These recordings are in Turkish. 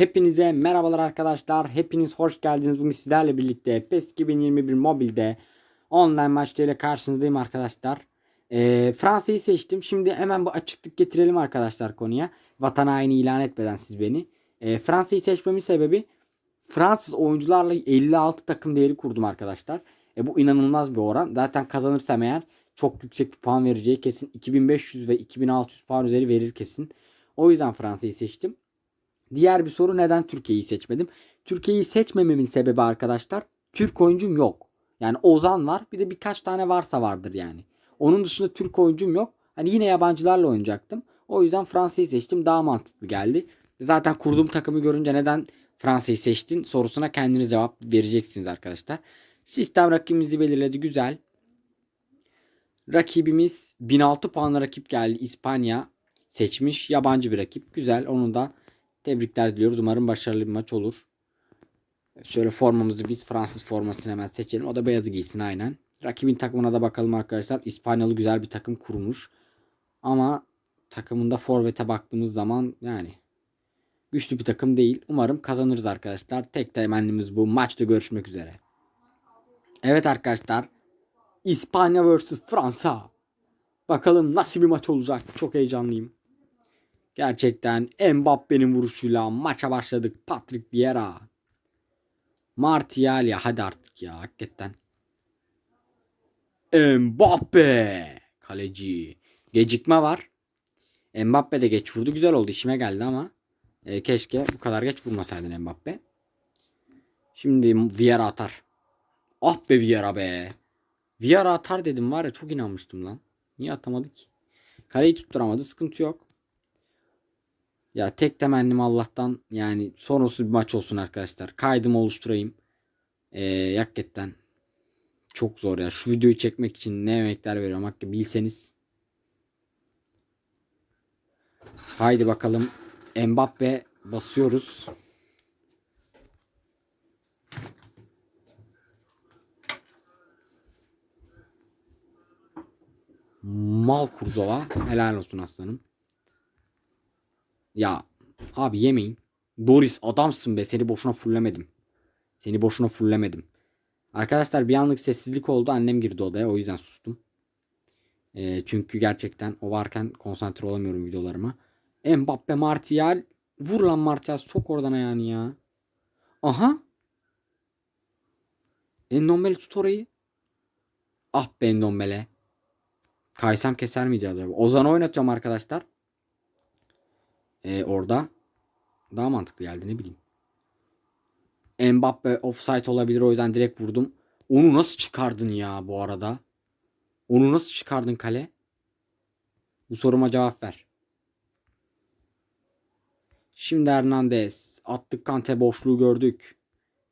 Hepinize merhabalar arkadaşlar. Hepiniz hoş geldiniz. Bugün sizlerle birlikte PES 2021 mobilde online maçlarıyla karşınızdayım arkadaşlar. Ee, Fransa'yı seçtim. Şimdi hemen bu açıklık getirelim arkadaşlar konuya. Vatan haini ilan etmeden siz beni. Ee, Fransa'yı seçmemin sebebi Fransız oyuncularla 56 takım değeri kurdum arkadaşlar. E, bu inanılmaz bir oran. Zaten kazanırsam eğer çok yüksek bir puan vereceği kesin. 2500 ve 2600 puan üzeri verir kesin. O yüzden Fransa'yı seçtim. Diğer bir soru neden Türkiye'yi seçmedim? Türkiye'yi seçmememin sebebi arkadaşlar Türk oyuncum yok. Yani Ozan var bir de birkaç tane varsa vardır yani. Onun dışında Türk oyuncum yok. Hani yine yabancılarla oynayacaktım. O yüzden Fransa'yı seçtim. Daha mantıklı geldi. Zaten kurduğum takımı görünce neden Fransa'yı seçtin sorusuna kendiniz cevap vereceksiniz arkadaşlar. Sistem rakibimizi belirledi. Güzel. Rakibimiz 1006 puanla rakip geldi. İspanya seçmiş. Yabancı bir rakip. Güzel. Onu da tebrikler diliyoruz. Umarım başarılı bir maç olur. Şöyle formamızı biz Fransız formasını hemen seçelim. O da beyazı giysin aynen. Rakibin takımına da bakalım arkadaşlar. İspanyalı güzel bir takım kurmuş. Ama takımında forvete baktığımız zaman yani güçlü bir takım değil. Umarım kazanırız arkadaşlar. Tek temennimiz bu. Maçta görüşmek üzere. Evet arkadaşlar. İspanya vs Fransa. Bakalım nasıl bir maç olacak. Çok heyecanlıyım. Gerçekten Mbappe'nin vuruşuyla maça başladık. Patrick Vieira. Martial ya hadi artık ya hakikaten. Mbappe. Kaleci. Gecikme var. Mbappe de geç vurdu. Güzel oldu. işime geldi ama. e, keşke bu kadar geç vurmasaydın Mbappe. Şimdi Vieira atar. Ah be Vieira be. Vieira atar dedim var ya çok inanmıştım lan. Niye atamadı ki? Kaleyi tutturamadı. Sıkıntı yok. Ya tek temennim Allah'tan yani sorunsuz bir maç olsun arkadaşlar. Kaydımı oluşturayım. Ee, hakikaten çok zor ya. Şu videoyu çekmek için ne emekler veriyorum hakkı bilseniz. Haydi bakalım. Mbappe basıyoruz. Mal Kurzova. Helal olsun aslanım. Ya abi yemeyin. Doris adamsın be. Seni boşuna fullemedim. Seni boşuna fullemedim. Arkadaşlar bir anlık sessizlik oldu. Annem girdi odaya. O yüzden sustum. Ee, çünkü gerçekten o varken konsantre olamıyorum videolarıma. Mbappe Martial. Vur lan Martial. Sok oradan ayağını ya. Aha. Endombele tut orayı. Ah be Endombele. Kaysam keser miydi acaba? Ozan'ı oynatıyorum arkadaşlar. Ee, orada daha mantıklı geldi ne bileyim. Mbappe offside olabilir o yüzden direkt vurdum. Onu nasıl çıkardın ya bu arada? Onu nasıl çıkardın kale? Bu soruma cevap ver. Şimdi Hernandez. Attık Kante boşluğu gördük.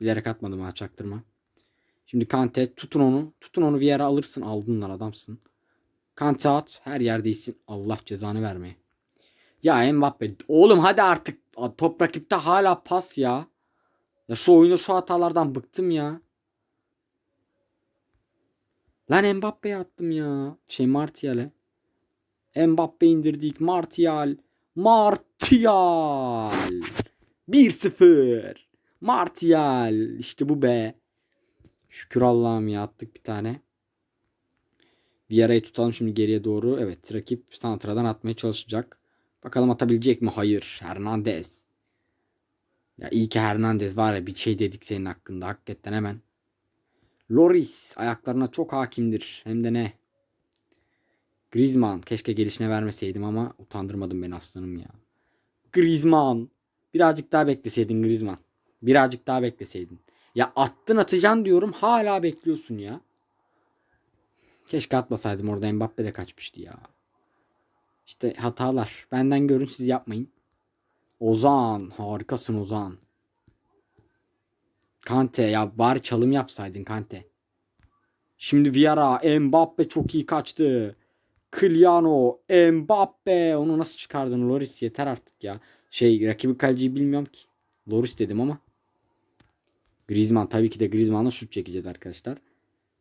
Bilerek atmadım ha çaktırma. Şimdi Kante tutun onu. Tutun onu Vieira alırsın. Aldın lan adamsın. Kante at. Her yerdeysin. Allah cezanı vermeye. Ya Mbappe. Oğlum hadi artık. Top rakipte hala pas ya. Ya şu oyunda şu hatalardan bıktım ya. Lan Mbappe'ye attım ya. Şey Martial'e. Mbappe indirdik. Martial. Martial. 1-0. Martial. İşte bu be. Şükür Allah'ım ya attık bir tane. Vieira'yı tutalım şimdi geriye doğru. Evet rakip Santra'dan atmaya çalışacak. Bakalım atabilecek mi? Hayır. Hernandez. Ya iyi ki Hernandez var ya bir şey dedik senin hakkında hakikaten hemen. Loris ayaklarına çok hakimdir. Hem de ne? Griezmann. Keşke gelişine vermeseydim ama utandırmadım beni aslanım ya. Griezmann. Birazcık daha bekleseydin Griezmann. Birazcık daha bekleseydin. Ya attın atacaksın diyorum hala bekliyorsun ya. Keşke atmasaydım orada Mbappe de kaçmıştı ya. İşte hatalar. Benden görün siz yapmayın. Ozan. Harikasın Ozan. Kante ya bari çalım yapsaydın Kante. Şimdi Vieira. Mbappe çok iyi kaçtı. Kyliano. Mbappe. Onu nasıl çıkardın Loris yeter artık ya. Şey rakibi kaleciyi bilmiyorum ki. Loris dedim ama. Griezmann tabii ki de Griezmann'la şut çekeceğiz arkadaşlar.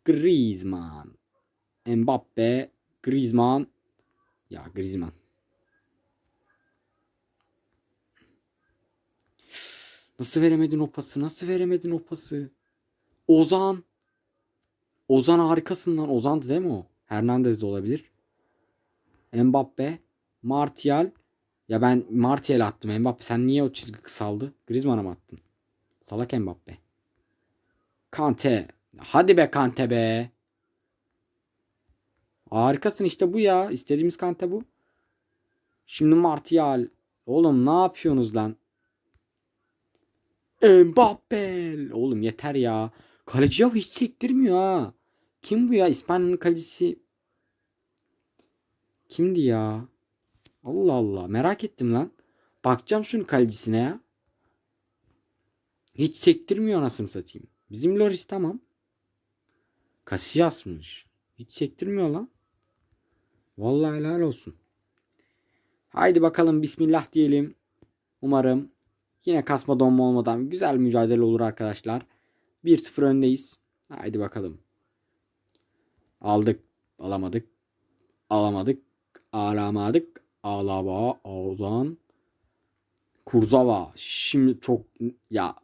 Griezmann. Mbappe. Griezmann. Ya Griezmann. Nasıl veremedin o pası? Nasıl veremedin o pası? Ozan. Ozan harikasın lan. Ozan'dı değil mi o? Hernandez de olabilir. Mbappe. Martial. Ya ben Martial attım. Mbappe sen niye o çizgi kısaldı? Griezmann'a mı attın? Salak Mbappe. Kante. Hadi be Kante be. Harikasın işte bu ya. İstediğimiz Kante bu. Şimdi Martial. Oğlum ne yapıyorsunuz lan? Mbappe. Oğlum yeter ya. Kaleci ya hiç sektirmiyor ha. Kim bu ya? İspanya'nın kalecisi. Kimdi ya? Allah Allah. Merak ettim lan. Bakacağım şunun kalecisine ya. Hiç sektirmiyor anasını satayım. Bizim Loris tamam. Casillas'mış. Hiç sektirmiyor lan. Vallahi helal olsun. Haydi bakalım bismillah diyelim. Umarım yine kasma donma olmadan güzel mücadele olur arkadaşlar. 1-0 öndeyiz. Haydi bakalım. Aldık. Alamadık. Alamadık. Alamadık. Alaba. Ozan. Kurzava. Şimdi çok ya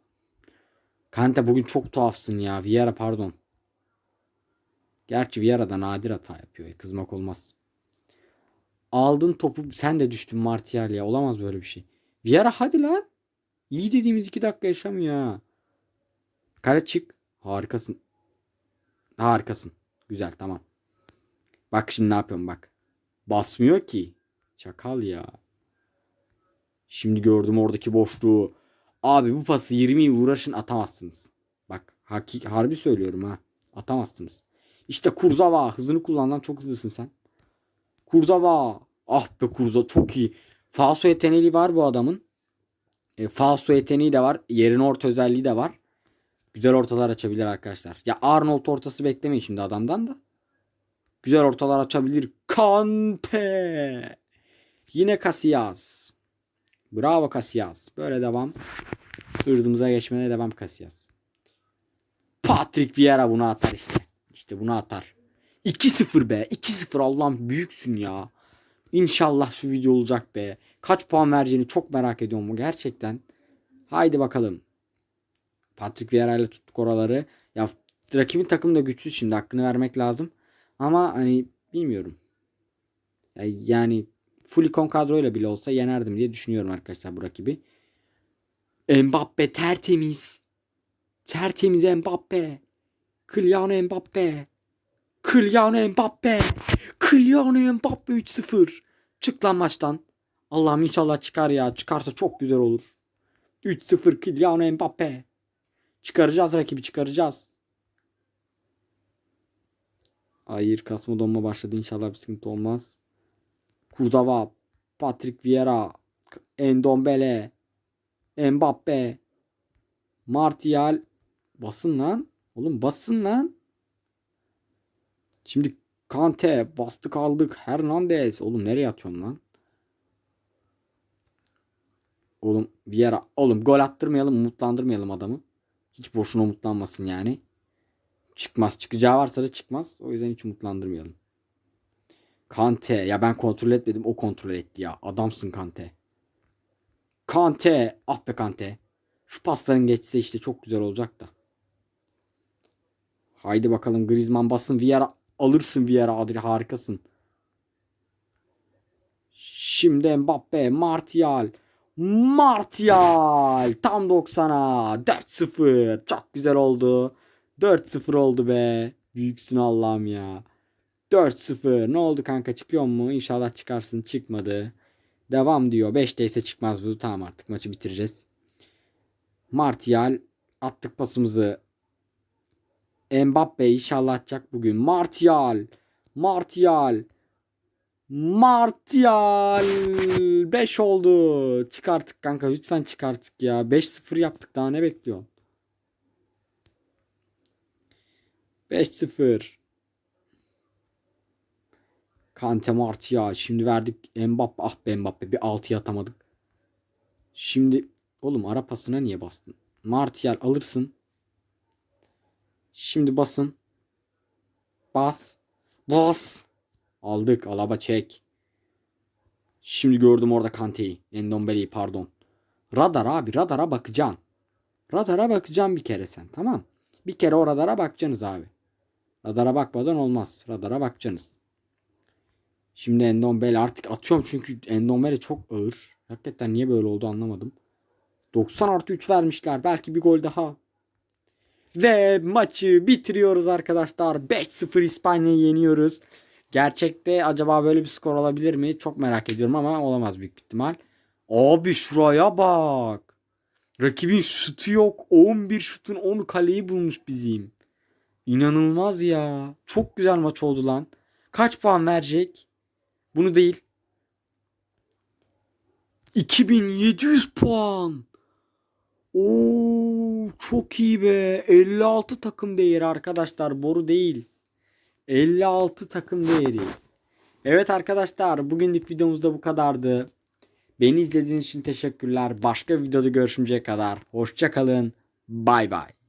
Kante bugün çok tuhafsın ya. Vieira pardon. Gerçi Vieira da nadir hata yapıyor. Kızmak olmaz. Aldın topu sen de düştün Martial ya. Olamaz böyle bir şey. Vieira hadi lan. İyi dediğimiz iki dakika yaşamıyor ha. Kale çık. Harikasın. Harikasın. Güzel tamam. Bak şimdi ne yapıyorum bak. Basmıyor ki. Çakal ya. Şimdi gördüm oradaki boşluğu. Abi bu pası 20 yıl uğraşın atamazsınız. Bak hakik harbi söylüyorum ha. Atamazsınız. İşte Kurzava hızını kullandan çok hızlısın sen. Kurzava. Ah be Kurza çok iyi. Falso yeteneği var bu adamın. E, falso yeteneği de var. Yerin orta özelliği de var. Güzel ortalar açabilir arkadaşlar. Ya Arnold ortası beklemeyin şimdi adamdan da. Güzel ortalar açabilir. Kante. Yine Casillas. Bravo Casillas. Böyle devam. Hırzımıza geçmeye devam Casillas. Patrick Vieira bunu atar işte. İşte bunu atar. 2-0 be. 2-0 Allah'ım büyüksün ya. İnşallah şu video olacak be. Kaç puan vereceğini çok merak ediyorum bu gerçekten. Haydi bakalım. Patrick Vieira ile tuttuk oraları. Ya rakibin takımı da güçlü şimdi hakkını vermek lazım. Ama hani bilmiyorum. Ya, yani full ikon kadroyla bile olsa yenerdim diye düşünüyorum arkadaşlar bu rakibi. Mbappe tertemiz. Tertemiz Mbappe. Kylian Mbappe. Kylian Mbappe. Kylian Mbappe 3-0. Çık lan maçtan. Allah'ım inşallah çıkar ya. Çıkarsa çok güzel olur. 3-0 Kylian Mbappe. Çıkaracağız rakibi çıkaracağız. Hayır kasma donma başladı. İnşallah bir sıkıntı olmaz. Kurzawa, Patrick Vieira, Endombele, Mbappe, Martial. Basın lan. Oğlum basın lan. Şimdi Kante bastık aldık. Hernandez. Oğlum nereye atıyorsun lan? Oğlum Vieira. Oğlum gol attırmayalım umutlandırmayalım adamı. Hiç boşuna umutlanmasın yani. Çıkmaz. Çıkacağı varsa da çıkmaz. O yüzden hiç umutlandırmayalım. Kante. Ya ben kontrol etmedim. O kontrol etti ya. Adamsın Kante. Kante. Ah be Kante. Şu pasların geçse işte çok güzel olacak da. Haydi bakalım Griezmann basın. Vieira alırsın Vieira Adri harikasın. Şimdi Mbappe, Martial. Martial tam 90'a 4-0 çok güzel oldu. 4-0 oldu be. Büyüksün Allah'ım ya. 4-0 ne oldu kanka çıkıyor mu? İnşallah çıkarsın çıkmadı. Devam diyor. 5'te ise çıkmaz bu. Tamam artık maçı bitireceğiz. Martial attık pasımızı. Mbappe inşallah atacak bugün. Martial. Martial. Martial 5 oldu. Çıkarttık kanka lütfen çıkarttık ya. 5-0 yaptık daha ne bekliyorsun? 5-0. Kante Martial. Şimdi verdik Mbappe. Ah be Mbappe bir 6'ya atamadık. Şimdi oğlum ara pasına niye bastın? Martial alırsın. Şimdi basın. Bas. Bas. Aldık. Alaba çek. Şimdi gördüm orada Kante'yi. Endombele'yi pardon. Radar abi radara bakacaksın. Radara bakacağım bir kere sen tamam. Bir kere o radara bakacaksınız abi. Radara bakmadan olmaz. Radara bakacaksınız. Şimdi Endombele artık atıyorum çünkü Endombele çok ağır. Hakikaten niye böyle oldu anlamadım. 90 artı 3 vermişler. Belki bir gol daha. Ve maçı bitiriyoruz arkadaşlar. 5-0 İspanya'yı yeniyoruz. Gerçekte acaba böyle bir skor olabilir mi? Çok merak ediyorum ama olamaz büyük ihtimal. Abi şuraya bak. Rakibin şutu yok. 11 şutun 10 kaleyi bulmuş bizim. İnanılmaz ya. Çok güzel maç oldu lan. Kaç puan verecek? Bunu değil. 2700 puan. Oo çok iyi be. 56 takım değeri arkadaşlar. Boru değil. 56 takım değeri. Evet arkadaşlar bugünlük videomuz da bu kadardı. Beni izlediğiniz için teşekkürler. Başka videoda görüşünceye kadar. Hoşça kalın. Bay bay.